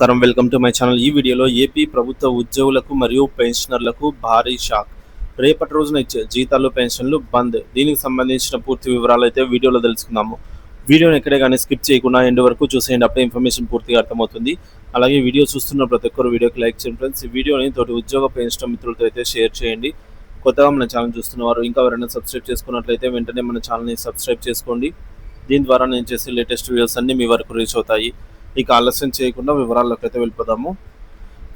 నమస్కారం. Welcome to my channel. ఈ వీడియోలో ఏపీ ప్రభుత్వ ఉద్యోగులకు మరియు పెన్షనర్లకు భారీ షాక్. రేపటి రోజున ఇచ్చే జీతాలు పెన్షన్లు బంద్. దీనికి సంబంధించిన పూర్తి వివరాలు అయితే వీడియోలో తెలుసుకుందాము. వీడియోని ఎక్కడే కానీ స్కిప్ చేయకుండా ఎండ్ వరకు చూసేయండి. అప్పుడే ఇన్ఫర్మేషన్ పూర్తిగా అర్థమవుతుంది. అలాగే వీడియో చూస్తున్న ప్రతి ఒక్కరు వీడియోకి లైక్ చేయండి ఫ్రెండ్స్. ఈ వీడియోని తోటి ఉద్యోగ పెన్షన్ మిత్రులతో అయితే షేర్ చేయండి. కొత్తగా మన ఛానల్ చూస్తున్నవారు ఇంకా ఎవరైనా సబ్స్క్రైబ్ చేసుకున్నట్లయితే వెంటనే మన ఛానల్ని సబ్స్క్రైబ్ చేసుకోండి. దీని ద్వారా నేను చేసే లేటెస్ట్ వీడియోస్ అన్ని మీ వరకు రీచ్ అవుతాయి. ఇక ఆలస్యం చేయకుండా వివరాల్లోకి అయితే వెళ్ళిపోదాము.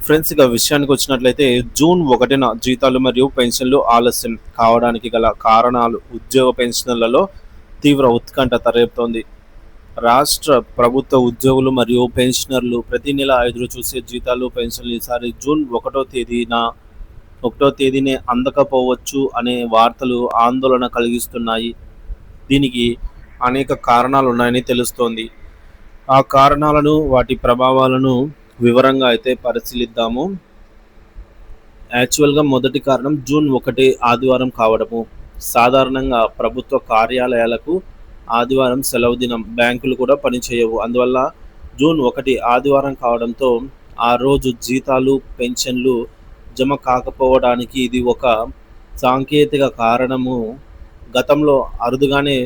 ఫ్రెండ్స్ ఇక విషయానికి వచ్చినట్లయితే జూన్ ఒకటిన జీతాలు మరియు పెన్షన్లు ఆలస్యం కావడానికి గల కారణాలు ఉద్యోగ పెన్షన్లలో తీవ్ర ఉత్కంఠ తరేపుతోంది. రాష్ట్ర ప్రభుత్వ ఉద్యోగులు మరియు పెన్షనర్లు ప్రతి నెల ఎదురు చూసే జీతాలు పెన్షన్లు ఈసారి జూన్ ఒకటో తేదీన ఒకటో తేదీనే అందకపోవచ్చు అనే వార్తలు ఆందోళన కలిగిస్తున్నాయి. దీనికి అనేక కారణాలు ఉన్నాయని తెలుస్తోంది. ఆ కారణాలను వాటి ప్రభావాలను వివరంగా అయితే పరిశీలిద్దాము. యాక్చువల్గా మొదటి కారణం జూన్ ఒకటి ఆదివారం కావడము. సాధారణంగా ప్రభుత్వ కార్యాలయాలకు ఆదివారం సెలవు దినం బ్యాంకులు కూడా పనిచేయవు. అందువల్ల జూన్ ఒకటి ఆదివారం కావడంతో ఆ రోజు జీతాలు పెన్షన్లు జమ కాకపోవడానికి ఇది ఒక సాంకేతిక కారణము. గతంలో అరుదుగానే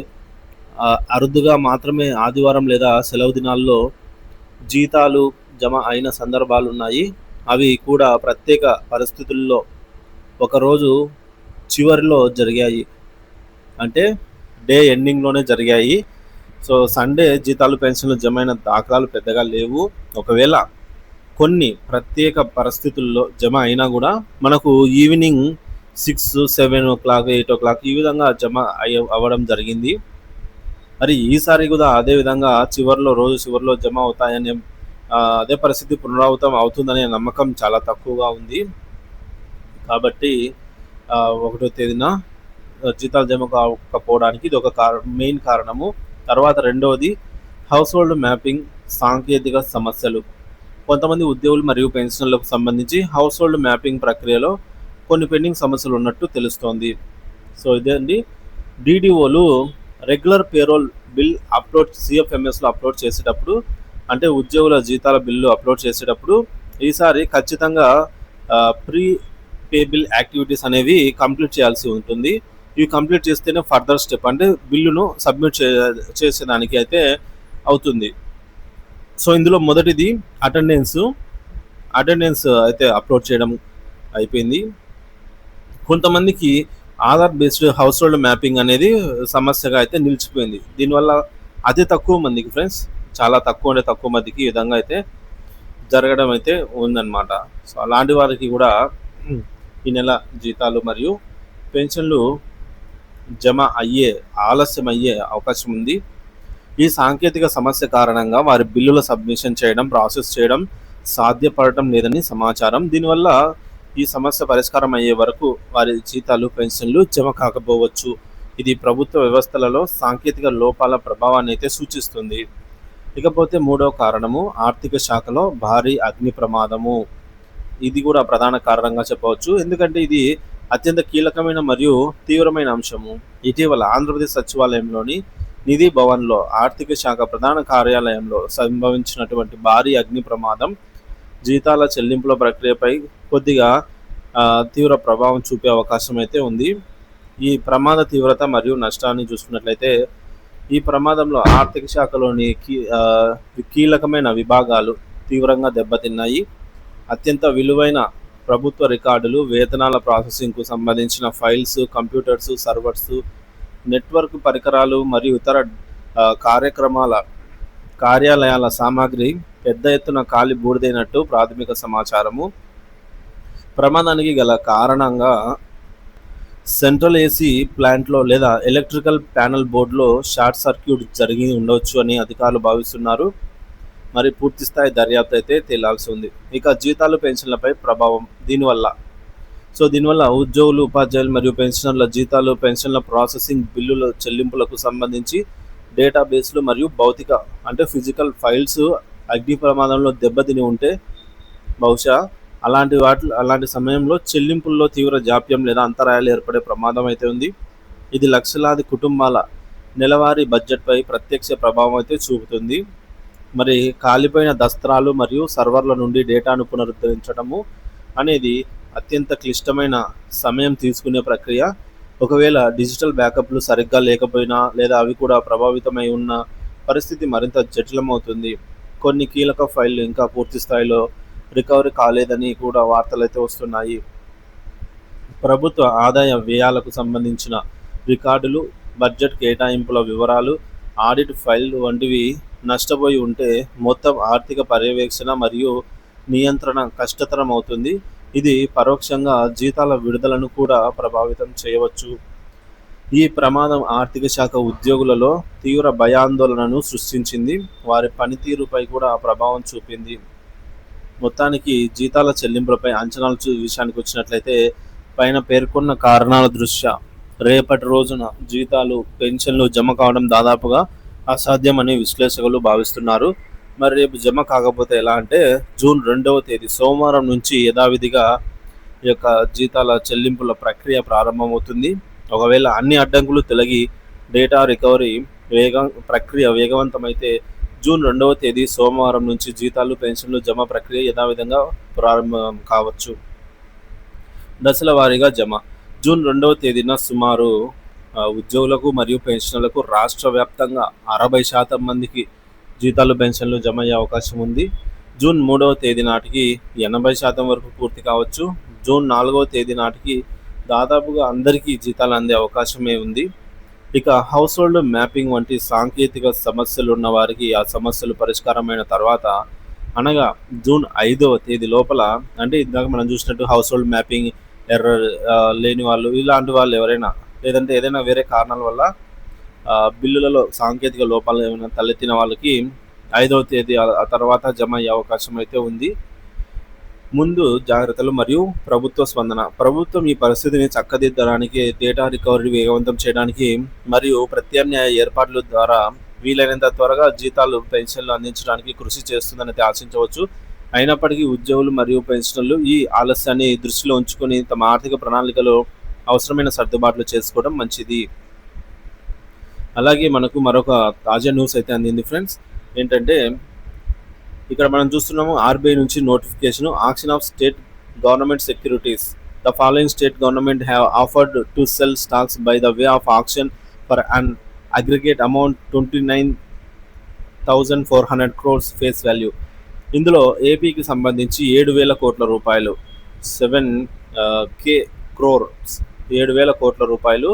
అరుదుగా మాత్రమే ఆదివారం లేదా సెలవు దినాల్లో జీతాలు జమ అయిన సందర్భాలు ఉన్నాయి అవి కూడా ప్రత్యేక పరిస్థితుల్లో ఒకరోజు చివరిలో జరిగాయి. అంటే డే ఎండింగ్లోనే జరిగాయి. సో సండే జీతాలు పెన్షన్లు జమ అయిన దాఖలాలు పెద్దగా లేవు. ఒకవేళ కొన్ని ప్రత్యేక పరిస్థితుల్లో జమ అయినా కూడా మనకు evening six seven o'clock eight o'clock ఈ విధంగా జమ అయ్య అవ్వడం జరిగింది. మరి ఈసారి కూడా అదే విధంగా చివరిలో రోజు చివరిలో జమ అవుతాయనే అదే పరిస్థితి పునరావృతం అవుతుందనే నమ్మకం చాలా తక్కువగా ఉంది. కాబట్టి ఒకటో తేదీన జీతాలు జమ కాకపోవడానికి ఇది ఒక కారణం మెయిన్ కారణము. తర్వాత రెండవది హౌస్ హోల్డ్ మ్యాపింగ్ సాంకేతిక సమస్యలు. కొంతమంది ఉద్యోగులు మరియు పెన్షన్లకు సంబంధించి హౌస్ హోల్డ్ మ్యాపింగ్ ప్రక్రియలో కొన్ని పెండింగ్ సమస్యలు ఉన్నట్టు తెలుస్తోంది. సో ఇదే అండి డీడీఓలు రెగ్యులర్ పేరోల్ బిల్ అప్లోడ్ సిఎఫ్ఎంఎస్లో అప్లోడ్ చేసేటప్పుడు అంటే ఉద్యోగుల జీతాల బిల్లు అప్లోడ్ చేసేటప్పుడు ఈసారి ఖచ్చితంగా ప్రీ పే బిల్ యాక్టివిటీస్ అనేవి కంప్లీట్ చేయాల్సి ఉంటుంది. ఇవి కంప్లీట్ చేస్తేనే ఫర్దర్ స్టెప్ అంటే బిల్లును సబ్మిట్ చే చేసేదానికి అయితే అవుతుంది. సో ఇందులో మొదటిది అటెండెన్స్. అటెండెన్స్ అయితే అప్లోడ్ చేయడం అయిపోయింది. కొంతమందికి Aadhaar based household mapping అనేది సమస్యగా అయితే నిలిచిపోయింది. దీనివల్ల అతి తక్కువ మందికి ఫ్రెండ్స్ చాలా తక్కువ అంటే తక్కువ మందికి ఈ విధంగా అయితే జరగడం అయితే ఉందన్నమాట. సో అలాంటి వారికి కూడా ఈ నెల జీతాలు మరియు పెన్షన్లు జమ అయ్యే ఆలస్యం అయ్యే అవకాశం ఉంది. ఈ సాంకేతిక సమస్య కారణంగా వారి బిల్లుల సబ్మిషన్ చేయడం ప్రాసెస్ చేయడం సాధ్యపడటం లేదని సమాచారం. దీనివల్ల ఈ సమస్య పరిష్కారం అయ్యే వరకు వారి జీతాలు పెన్షన్లు జమ కాకపోవచ్చు. ఇది ప్రభుత్వ వ్యవస్థలలో సాంకేతిక లోపాల ప్రభావాన్ని అయితే సూచిస్తుంది. ఇకపోతే మూడవ కారణము ఆర్థిక శాఖలో భారీ అగ్ని ప్రమాదము. ఇది కూడా ప్రధాన కారణంగా చెప్పవచ్చు. ఎందుకంటే ఇది అత్యంత కీలకమైన మరియు తీవ్రమైన అంశము. ఇటీవల ఆంధ్రప్రదేశ్ సచివాలయంలోని నిధి భవన్లో ఆర్థిక శాఖ ప్రధాన కార్యాలయంలో సంభవించినటువంటి భారీ అగ్ని ప్రమాదం జీతాల చెల్లింపుల ప్రక్రియపై కొద్దిగా తీవ్ర ప్రభావం చూపే అవకాశం అయితే ఉంది. ఈ ప్రమాద తీవ్రత మరియు నష్టాన్ని చూసుకున్నట్లయితే ఈ ప్రమాదంలో ఆర్థిక శాఖలోని కీ కీలకమైన విభాగాలు తీవ్రంగా దెబ్బతిన్నాయి. అత్యంత విలువైన ప్రభుత్వ రికార్డులు వేతనాల ప్రాసెసింగ్కు సంబంధించిన ఫైల్స్ కంప్యూటర్స్ సర్వర్స్ నెట్వర్క్ పరికరాలు మరియు ఇతర కార్యక్రమాల కార్యాలయాల సామాగ్రి పెద్ద ఎత్తున కాలి బూడిదైనట్టు ప్రాథమిక సమాచారము. ప్రమాదానికి గల కారణంగా సెంట్రల్ ఏసీ ప్లాంట్లో లేదా ఎలక్ట్రికల్ ప్యానల్ బోర్డులో షార్ట్ సర్క్యూట్ జరిగి ఉండవచ్చు అని అధికారులు భావిస్తున్నారు. మరి పూర్తి స్థాయి దర్యాప్తు అయితే తేలాల్సి ఉంది. ఇక జీతాలు పెన్షన్లపై ప్రభావం దీనివల్ల. సో దీనివల్ల ఉద్యోగులు ఉపాధ్యాయులు మరియు పెన్షనర్ల జీతాలు పెన్షన్ల ప్రాసెసింగ్ బిల్లుల చెల్లింపులకు సంబంధించి డేటాబేస్లు మరియు భౌతిక అంటే ఫిజికల్ ఫైల్స్ అగ్ని ప్రమాదంలో దెబ్బతిని ఉంటే బహుశా అలాంటి వాటి అలాంటి సమయంలో చెల్లింపుల్లో తీవ్ర జాప్యం లేదా అంతరాయాలు ఏర్పడే ప్రమాదం అయితే ఉంది. ఇది లక్షలాది కుటుంబాల నెలవారీ బడ్జెట్పై ప్రత్యక్ష ప్రభావం అయితే చూపుతుంది. మరి కాలిపోయిన దస్త్రాలు మరియు సర్వర్ల నుండి డేటాను పునరుద్ధరించడము అనేది అత్యంత క్లిష్టమైన సమయం తీసుకునే ప్రక్రియ. ఒకవేళ డిజిటల్ బ్యాకప్లు సరిగ్గా లేకపోయినా లేదా అవి కూడా ప్రభావితమై ఉన్న పరిస్థితి మరింత జటిలమవుతుంది. కొన్ని కీలక ఫైళ్ళు ఇంకా పూర్తి స్థాయిలో రికవరీ కాలేదని కూడా వార్తలైతే వస్తున్నాయి. ప్రభుత్వ ఆదాయ వ్యయాలకు సంబంధించిన రికార్డులు బడ్జెట్ కేటాయింపుల వివరాలు ఆడిట్ ఫైల్ వంటివి నష్టపోయి ఉంటే మొత్తం ఆర్థిక పర్యవేక్షణ మరియు నియంత్రణ కష్టతరం అవుతుంది ఇది పరోక్షంగా జీతాల విడుదలను కూడా ప్రభావితం చేయవచ్చు. ఈ ప్రమాదం ఆర్థిక శాఖ ఉద్యోగులలో తీవ్ర భయాందోళనను సృష్టించింది. వారి పనితీరుపై కూడా ప్రభావం చూపింది. మొత్తానికి జీతాల చెల్లింపులపై అంచనాలు చూ విషయానికి వచ్చినట్లయితే పైన పేర్కొన్న కారణాల దృష్ట్యా రేపటి రోజున జీతాలు పెన్షన్లు జమ కావడం దాదాపుగా అసాధ్యమని విశ్లేషకులు భావిస్తున్నారు. మరి రేపు జమ కాకపోతే ఎలా అంటే జూన్ రెండవ తేదీ సోమవారం నుంచి యథావిధిగా ఈ యొక్క జీతాల చెల్లింపుల ప్రక్రియ ప్రారంభమవుతుంది. ఒకవేళ అన్ని అడ్డంకులు తొలగి డేటా రికవరీ వేగం ప్రక్రియ వేగవంతమైతే జూన్ రెండవ తేదీ సోమవారం నుంచి జీతాలు పెన్షన్లు జమ ప్రక్రియ యథావిధంగా ప్రారంభం కావచ్చు. దశల వారీగా జమ. జూన్ రెండవ తేదీన సుమారు ఉద్యోగులకు మరియు పెన్షన్లకు రాష్ట్ర వ్యాప్తంగా అరవై శాతం మందికి జీతాలు పెన్షన్లు జమ అయ్యే అవకాశం ఉంది. జూన్ మూడవ తేదీ నాటికి ఎనభై శాతం వరకు పూర్తి కావచ్చు. జూన్ నాలుగవ తేదీ నాటికి దాదాపుగా అందరికీ జీతాలు అందే అవకాశమే ఉంది. ఇక హౌస్ హోల్డ్ మ్యాపింగ్ వంటి సాంకేతిక సమస్యలు ఉన్న వారికి ఆ సమస్యలు పరిష్కారమైన తర్వాత అనగా జూన్ ఐదవ తేదీ లోపల అంటే ఇందాక మనం చూసినట్టు హౌస్ హోల్డ్ మ్యాపింగ్ ఎర్రర్ లేని వాళ్ళు ఇలాంటి వాళ్ళు ఎవరైనా లేదంటే ఏదైనా వేరే కారణాల వల్ల బిల్లులలో సాంకేతిక లోపాలు ఏమైనా తలెత్తిన వాళ్ళకి ఐదవ తేదీ ఆ తర్వాత జమ అయ్యే అవకాశం అయితే ఉంది. ముందు జాగ్రత్తలు మరియు ప్రభుత్వ స్పందన. ప్రభుత్వం ఈ పరిస్థితిని చక్కదిద్దడానికి డేటా రికవరీ వేగవంతం చేయడానికి మరియు ప్రత్యామ్నాయ ఏర్పాట్ల ద్వారా వీలైనంత త్వరగా జీతాలు పెన్షన్లు అందించడానికి కృషి చేస్తుందని ఆశించవచ్చు. అయినప్పటికీ ఉద్యోగులు మరియు పెన్షనర్లు ఈ ఆలస్యాన్ని దృష్టిలో ఉంచుకొని తమ ఆర్థిక ప్రణాళికలో అవసరమైన సర్దుబాట్లు చేసుకోవడం మంచిది. అలాగే మనకు మరొక తాజా న్యూస్ అయితే అందింది ఫ్రెండ్స్ ఏంటంటే ఇక్కడ మనం చూస్తున్నాము ఆర్బీఐ నుంచి notification. Auction of state government securities the following state government have offered to sell stocks by the way of auction for an aggregate amount twenty nine thousand four hundred crores face value ఇందులో ఏపీకి సంబంధించి ఏడు వేల కోట్ల రూపాయలు seven కే క్రోర్స్ ఏడు వేల కోట్ల రూపాయలు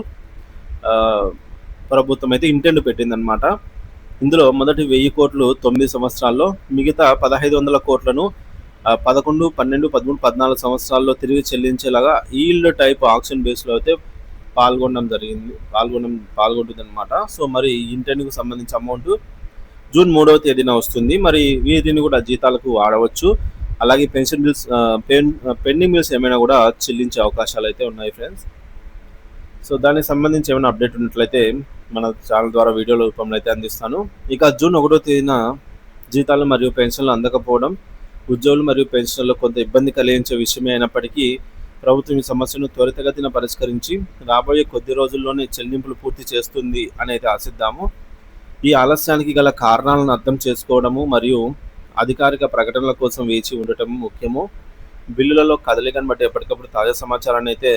uh, ప్రభుత్వం అయితే ఇంటెండ్ పెట్టిందనమాట ఇందులో మొదటి వెయ్యి కోట్లు తొమ్మిది సంవత్సరాల్లో మిగతా పదహైదు వందల కోట్లను పదకొండు పన్నెండు పదమూడు పద్నాలుగు సంవత్సరాల్లో తిరిగి చెల్లించేలాగా ఈల్డ్ టైప్ ఆక్షన్ బేస్లో అయితే పాల్గొనడం జరిగింది పాల్గొనడం పాల్గొంటుంది అనమాట సో మరి ఈ సంబంధించిన అమౌంట్ జూన్ మూడవ తేదీన వస్తుంది. మరి వీటిని కూడా జీతాలకు వాడవచ్చు. అలాగే pension bills pen pending bills ఏమైనా కూడా చెల్లించే అవకాశాలు అయితే ఉన్నాయి ఫ్రెండ్స్. సో దానికి సంబంధించి ఏమైనా అప్డేట్ ఉన్నట్లయితే మన ఛానల్ ద్వారా వీడియోల రూపంలో అయితే అందిస్తాను. ఇక జూన్ ఒకటో తేదీన జీతాలు మరియు పెన్షన్లు అందకపోవడం ఉద్యోగులు మరియు పెన్షన్లు కొంత ఇబ్బంది కలిగించే విషయమే అయినప్పటికీ ప్రభుత్వం ఈ సమస్యను త్వరితగతిన పరిష్కరించి రాబోయే కొద్ది రోజుల్లోనే చెల్లింపులు పూర్తి చేస్తుంది అనేది ఆశిద్దాము. ఈ ఆలస్యానికి గల కారణాలను అర్థం చేసుకోవడము మరియు అధికారిక ప్రకటనల కోసం వేచి ఉండటం ముఖ్యము. బిల్లులలో కదలికను బట్టి ఎప్పటికప్పుడు తాజా సమాచారాన్ని అయితే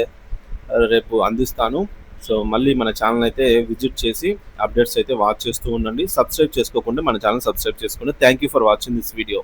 రేపు అందిస్తాను. సో మళ్ళీ మన ఛానల్ అయితే విజిట్ చేసి అప్డేట్స్ అయితే వాచ్ చేస్తూ ఉండండి. సబ్స్క్రైబ్ చేసుకోకుండా మన ఛానల్ సబ్స్క్రైబ్ చేసుకోండి thank you for watching this video